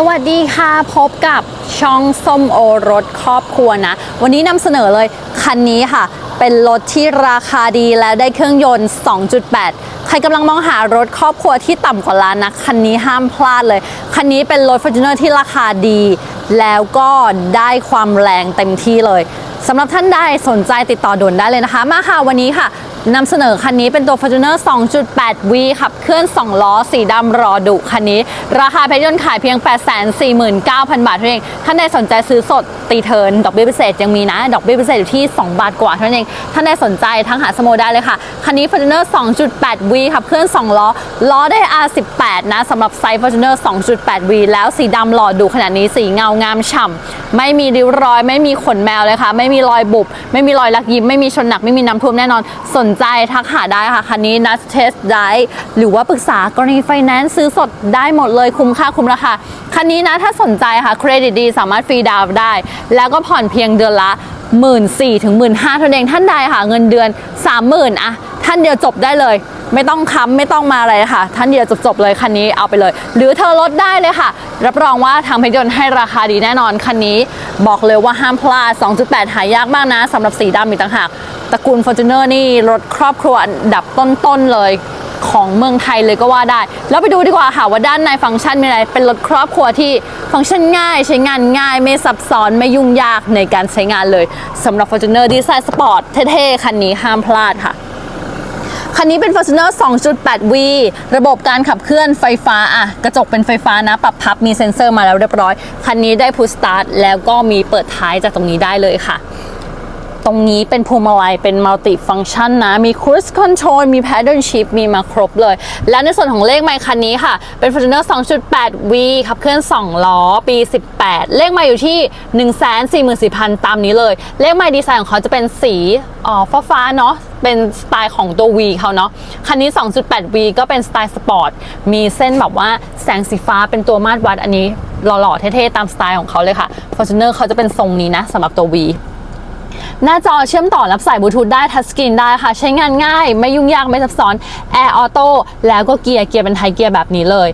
สวัสดีค่ะพบกับช่องส้มโอรถครอบครัวนะ วันนี้นำเสนอเลยคันนี้ค่ะ เป็นรถที่ราคาดีและได้เครื่องยนต์ 2.8 ใครกำลังมองหารถครอบครัวที่ต่ำกว่าล้านนะคันนี้ห้ามพลาดเลย คันนี้เป็นรถ Fortuner ที่ราคาดี แล้วก็ได้ความแรงเต็มที่เลยสำหรับท่านใดสนใจติดต่อด่วนได้เลยนะคะ มาค่ะวันนี้ค่ะ นำเสนอคันนี้เป็นตัว Fortuner 2.8V ขับเคลื่อน 2 ล้อ สีดำรอดุคันนี้ ราคาเพชรยนต์ขายเพียง 849,000 บาทเท่านั้นเองท่านใดสนใจซื้อสดตีเทิร์นดอกเบี้ยพิเศษยังมีนะ ดอกเบี้ยพิเศษอยู่ที่ 2 บาทกว่าเท่านั้นเอง ท่านใดสนใจทั้งหาสโมได้เลยค่ะ คันนี้ Fortuner 2.8V ขับเคลื่อน 2 ล้อ ล้อได้ R18 นะสำหรับไซส์ Fortuner 2.8V แล้วสีดำหล่อดุขนาดนี้สีเงางามฉ่ำไม่มีริ้วรอย ไม่มีขนแมวเลยค่ะ ไม่มีรอยบุบไม่มีรอยลักยิ้มไม่มีชนหนักไม่มีน้ำท่วมแน่นอนสนนใจทักหาได้ค่ะ คันนี้นัดเทสได้หรือว่าปรึกษากรณีไฟแนนซ์ซื้อสดได้หมดเลยคุ้มค่าคุ้มราคา คันนี้นะถ้าสนใจค่ะเครดิตดีสามารถฟรีดาวน์ได้ แล้วก็ผ่อนเพียงเดือนละ 1 4ื่นถึงหมื่นห้าเท่านั้นเองท่านใดค่ะเงินเดือน 30,000อะท่านเดียวจบได้เลย ไม่ต้องค้ำไม่ต้องมาอะไรค่ะ ท่านเดียวจบๆเลยคันนี้เอาไปเลย หรือเธอลดได้เลยค่ะ รับรองว่าทางเพชรยนต์ให้ราคาดีแน่นอนคันนี้บอกเลยว่าห้ามพลาด 2.8 หายากมากนะสำหรับสีดำอีกต่างหากตระกูล Fortuner นี่รถครอบครัวอันดับต้นๆเลยของเมืองไทยเลยก็ว่าได้ แล้วไปดูดีกว่าค่ะว่าด้านในฟังก์ชันมีอะไร เป็นรถครอบครัวที่ฟังก์ชันง่าย ใช้งานง่าย ไม่ซับซ้อนไม่ยุ่งยากในการใช้งานเลยสำหรับ Fortuner ดีไซน์สปอร์ตเท่ๆ คันนี้ห้ามพลาดค่ะ คันนี้เป็น Fortuner 2.8V ระบบการขับเคลื่อนไฟฟ้าอะกระจกเป็นไฟฟ้านะ ปรับพับมีเซ็นเซอร์มาแล้วเรียบร้อย คันนี้ได้ push start แล้วก็มีเปิดท้ายจากตรงนี้ได้เลยค่ะ ตรงนี้เป็นพวงมาลัยเป็นมัลติฟังชันนะ มี cruise control มี paddle shift มีมาครบเลย แล้วในส่วนของเลขไมค์คันนี้ค่ะ เป็น Fortuner 2.8V ขับเคลื่อน 2 ล้อ ปี 18 เลขไมค์อยู่ที่ 144,000 ตามนี้เลย เลขไมค์ดีไซน์ของเขาจะเป็นสีอ๋อฟ้าๆเนาะเป็นสไตล์ของตัว V เขาเนาะ คันนี้ 2.8V ก็เป็นสไตล์สปอร์ต มีเส้นแบบว่าแสงสีฟ้าเป็นตัวมาตรวัดอันนี้หล่อๆ เท่ๆ ตามสไตล์ของเขาเลยค่ะ Fortuner เขาจะเป็นทรงนี้นะสำหรับตัว V หน้าจอเชื่อมต่อรับสายบลูทูธได้ทัชสกรีนได้ค่ะ ใช้งานง่าย ไม่ยุ่งยากไม่ซับซ้อนแอร์ออโต้แล้วก็เกียร์เกียร์เป็นไทยเกียร์แบบนี้เลย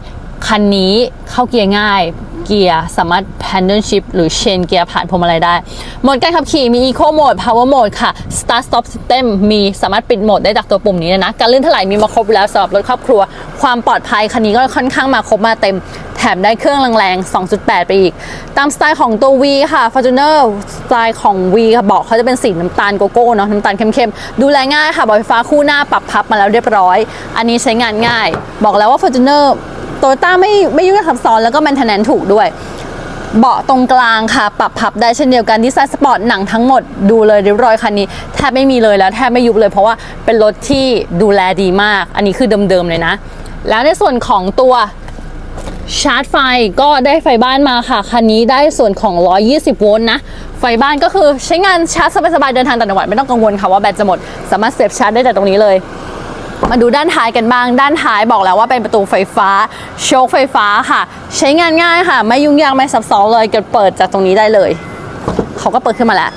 คันนี้เข้าเกียร์ง่าย เกียร์ สามารถ paddle shift หรือ chain เกียร์ผ่านพวงมาลัยได้โหมดการขับขี่มี eco mode power mode ค่ะ start stop system มีสามารถปิดโหมดได้จากตัวปุ่มนี้นะ การลื่นถลายมีมาครบแล้วสำหรับรถครอบครัว ความปลอดภัยคันนี้ก็ค่อนข้างมาครบมาเต็มแถมได้เครื่องแรงๆ 2.8 ไปอีก ตามสไตล์ของตัว V ค่ะ Fortuner สไตล์ของ V ค่ะเบอกเขาจะเป็นสีน้ำตาลโกโก้เนาะน้ำตาลเข้มๆ ดูแลง่ายค่ะเบาะไฟฟ้าคู่หน้าปรับพับมาแล้วเรียบร้อย อันนี้ใช้งานง่าย บอกแล้วว่า Fortuner โตโยต้าไม่ไม่ยุ่งยากซับซ้อนแล้วก็แมนเทนแนนถูกด้วย เบาะตรงกลางค่ะ ปรับพับได้เช่นเดียวกันดีไซน์สปอร์ตหนังทั้งหมดดูเลยเรียบร้อยคันนี้แทบไม่มีเลยแล้วแทบไม่ยุบเลยเพราะว่าเป็นรถที่ดูแลดีมาก อันนี้คือเดิมๆเลยนะ แล้วในส่วนของตัวชาร์จไฟก็ได้ไฟบ้านมาค่ะ คันนี้ได้ส่วนของ 120 โวลต์นะ ไฟบ้านก็คือใช้งานชาร์จสบายๆ เดินทางต่างจังหวัดไม่ต้องกังวลค่ะว่าแบตจะหมด สามารถเสียบชาร์จได้จากตรงนี้เลย มาดูด้านท้ายกันบ้าง ด้านท้ายบอกแล้วว่าเป็นประตูไฟฟ้า โชคไฟฟ้าค่ะ ใช้งานง่ายค่ะ ไม่ยุ่งยากไม่ซับซ้อนเลยเกิดเปิดจากตรงนี้ได้เลย เขาก็เปิดขึ้นมาแล้ว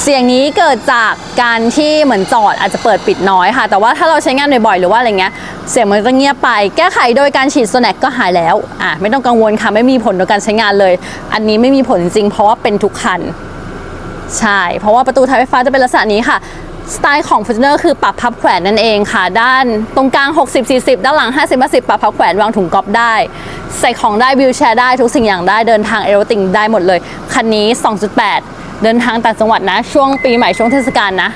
เสียงนี้เกิดจากการที่เหมือนจอดอาจจะเปิดปิดน้อยค่ะ แต่ว่าถ้าเราใช้งานบ่อยๆหรือว่าอะไรเงี้ย เสียงมันจะเงียบไป แก้ไขโดยการฉีดโซแนกก็หายแล้ว อะไม่ต้องกังวลค่ะ ไม่มีผลต่อการใช้งานเลย อันนี้ไม่มีผลจริงเพราะว่าเป็นทุกคัน ใช่ เพราะว่าประตูท้ายไฟฟ้าจะเป็นลักษณะนี้ค่ะ สไตล์ของ Fortuner คือปรับพับแขวนนั่นเองค่ะ ด้านตรงกลาง 60 40 ด้านหลัง 50 50 ปรับพับแขวนวางถุงก๊อฟได้ ใส่ของได้วิวแชร์ได้ทุกสิ่งอย่างได้เดินทางเอโรติงได้หมดเลย คันนี้ 2.8 เดินทางต่างจังหวัดนะ ช่วงปีใหม่ช่วงเทศกาลนะ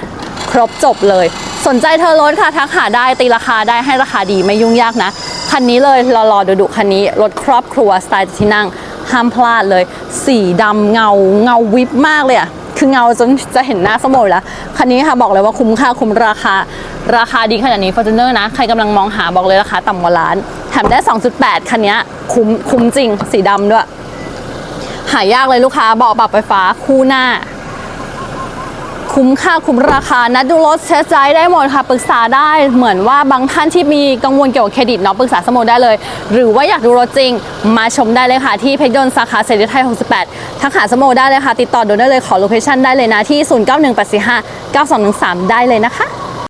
ครบจบเลย สนใจเธอรถค่ะทักหาได้ตีราคาได้ให้ราคาดีไม่ยุ่งยากนะ คันนี้เลยรอรอดูดูคันนี้รถครอบครัวสไตล์ที่นั่งห้ามพลาดเลย สีดำเงาเงาวิบมากเลยอะ คือเงาจนจะเห็นหน้าสมอยแล้ว คันนี้ค่ะบอกเลยว่าคุ้มค่าคุ้มราคา ราคาดีขนาดนี้ Fortuner นะ ใครกำลังมองหาบอกเลยราคาต่ำกว่าล้าน แถมได้ 2.8 คันนี้คุ้มคุ้มจริง สีดำด้วย หายากเลยลูกค้าเบาะปรับไฟฟ้าคู่หน้า คุ้มค่าคุ้มราคานัดดูรถเช็คใจได้หมดค่ะปรึกษาได้เหมือนว่าบางท่านที่มีกังวลเกี่ยวกับเครดิตเนาะปรึกษาสโมได้เลย หรือว่าอยากดูรถจริง มาชมได้เลยค่ะ ที่เพชรยนต์สาขาเสรีไทย 68ทักหาสโมได้เลยค่ะ ติดต่อดูได้เลยขอโลเคชั่นได้เลยนะที่ 0918459213 ได้เลยนะคะ